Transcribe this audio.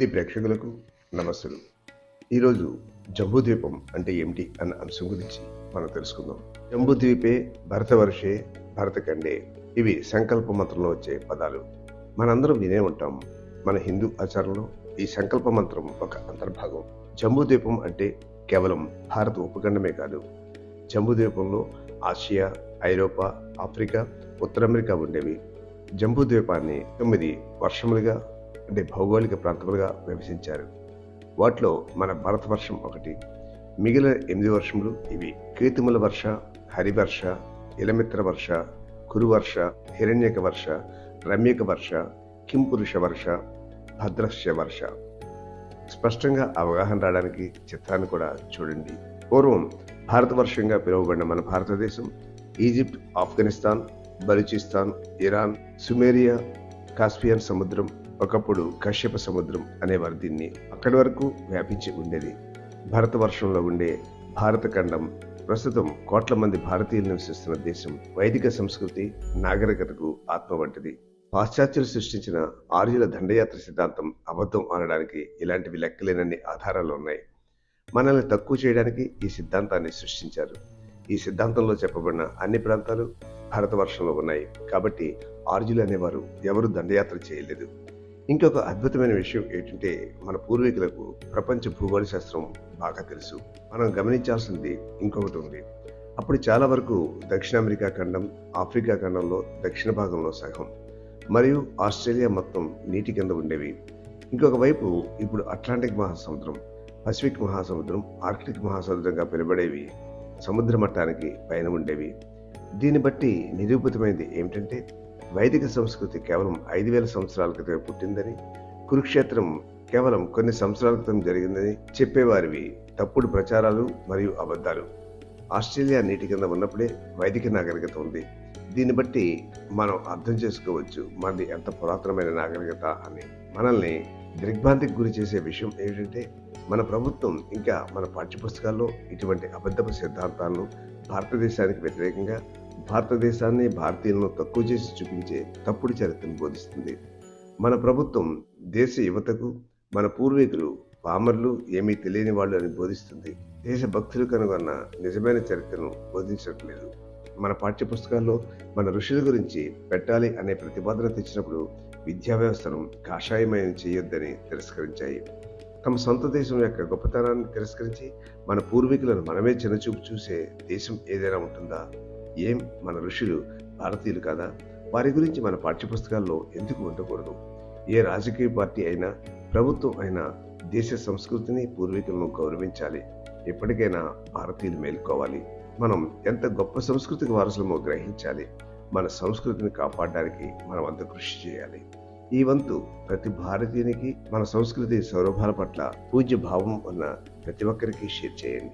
ప్రతి ప్రేక్షకులకు నమస్సులు. ఈరోజు జంబూద్వీపం అంటే ఏమిటి అన్న అంశం గురించి మనం తెలుసుకుందాం. జంబూద్వీపే భరతవర్షే భరతఖండే ఇవి సంకల్ప మంత్రంలో వచ్చే పదాలు. మనందరం వినే ఉంటాం మన హిందూ ఆచారంలో ఈ సంకల్ప మంత్రం ఒక అంతర్భాగం. జంబూద్వీపం అంటే కేవలం భారత ఉపఖండమే కాదు. జంబూద్వీపంలో ఆసియా ఐరోపా ఆఫ్రికా ఉత్తర అమెరికా ఉండేవి. జంబూద్వీపాన్ని తొమ్మిది వర్షములుగా అంటే భౌగోళిక ప్రాంతములుగా విభజించారు. వాటిలో మన భారతవర్షం ఒకటి మిగిలిన ఎనిమిది వర్షములు ఇవి. కీర్తిముల వర్ష హరివర్ష ఇలమిత్ర వర్ష కురువర్ష హిరణ్యక వర్ష రమ్యక వర్ష కింపురుష వర్ష భద్రస్య వర్ష. స్పష్టంగా అవగాహన రావడానికి చిత్రాన్ని కూడా చూడండి. పూర్వం భారతవర్షంగా పిలువబడిన మన భారతదేశం Egypt Afghanistan Balochistan Iran Sumeria Caspian సముద్రం ఒకప్పుడు కశ్యప సముద్రం అనేవారు దీన్ని. అక్కడి వరకు వ్యాపించి ఉండేది. భారతవర్షంలో ఉండే భారత ఖండం ప్రస్తుతం కోట్ల మంది భారతీయులు నివసిస్తున్న దేశం వైదిక సంస్కృతి నాగరికతకు ఆత్మ వంటిది. పాశ్చాత్యులు సృష్టించిన ఆర్యుల దండయాత్ర సిద్ధాంతం అబద్ధం అనడానికి ఇలాంటివి లెక్కలేనన్ని ఆధారాలు ఉన్నాయి. మనల్ని తక్కువ చేయడానికి ఈ సిద్ధాంతాన్ని సృష్టించారు. ఈ సిద్ధాంతంలో చెప్పబడిన అన్ని ప్రాంతాలు భారతవర్షంలో ఉన్నాయి. కాబట్టి ఆర్జులు అనేవారు ఎవరు దండయాత్ర చేయలేదు. ఇంకొక అద్భుతమైన విషయం ఏంటంటే మన పూర్వీకులకు ప్రపంచ భూగోళ శాస్త్రం బాగా తెలుసు. మనం గమనించాల్సింది ఇంకొకటి ఉంది. అప్పుడు చాలా వరకు దక్షిణ అమెరికా ఖండం ఆఫ్రికా ఖండంలో దక్షిణ భాగంలో సగం మరియు ఆస్ట్రేలియా మొత్తం నీటి కింద ఉండేవి. ఇంకొక వైపు ఇప్పుడు అట్లాంటిక్ మహాసముద్రం పసిఫిక్ మహాసముద్రం ఆర్కిటిక్ మహాసముద్రంగా పిలబడేవి సముద్ర మట్టానికి పైన ఉండేవి. దీన్ని బట్టి నిరూపితమైనది ఏమిటంటే వైదిక సంస్కృతి కేవలం ఐదు వేల సంవత్సరాల క్రితం పుట్టిందని కురుక్షేత్రం కేవలం కొన్ని సంవత్సరాల క్రితం జరిగిందని చెప్పేవారివి తప్పుడు ప్రచారాలు మరియు అబద్ధాలు. ఆస్ట్రేలియా నీటి కింద ఉన్నప్పుడే వైదిక నాగరికత ఉంది. దీన్ని బట్టి మనం అర్థం చేసుకోవచ్చు మనది ఎంత పురాతనమైన నాగరికత అని. మనల్ని దిగ్భ్రాంతికి గురి చేసే విషయం ఏమిటంటే మన ప్రభుత్వం ఇంకా మన పాఠ్యపుస్తకాల్లో ఇటువంటి అబద్ధపు సిద్ధాంతాలను భారతదేశానికి వ్యతిరేకంగా భారతదేశాన్ని భారతీయులను తక్కువ చేసి చూపించే తప్పుడు చరిత్రను బోధిస్తుంది. మన ప్రభుత్వం దేశ యువతకు మన పూర్వీకులు పామర్లు ఏమీ తెలియని వాళ్ళు అని బోధిస్తుంది. దేశభక్తులు కనుగొన్న నిజమైన చరిత్రను బోధించట్లేదు. మన పాఠ్యపుస్తకాల్లో మన ఋషుల గురించి పెట్టాలి అనే ప్రతిపాదన తెచ్చినప్పుడు విద్యా వ్యవస్థను కాషాయమయం చేయొద్దని తిరస్కరించాయి. తమ సొంత దేశం యొక్క గొప్పతనాన్ని తిరస్కరించి మన పూర్వీకులను మనమే చిన్నచూపు చూసే దేశం ఏదైనా ఉంటుందా? ఏం మన ఋషులు భారతీయులు కదా? వారి గురించి మన పాఠ్యపుస్తకాల్లో ఎందుకు ఉండకూడదు? ఏ రాజకీయ పార్టీ అయినా ప్రభుత్వం అయినా దేశ సంస్కృతిని పూర్వీకులను గౌరవించాలి. ఎప్పటికైనా భారతీయులు మేల్కోవాలి. మనం ఎంత గొప్ప సంస్కృతికి వారసులమో గ్రహించాలి. మన సంస్కృతిని కాపాడడానికి మనం అంత కృషి చేయాలి. ఈ వంతు ప్రతి భారతీయునికి మన సంస్కృతి సౌరభాల పట్ల పూజ్య భావం ఉన్న ప్రతి ఒక్కరికి షేర్ చేయండి.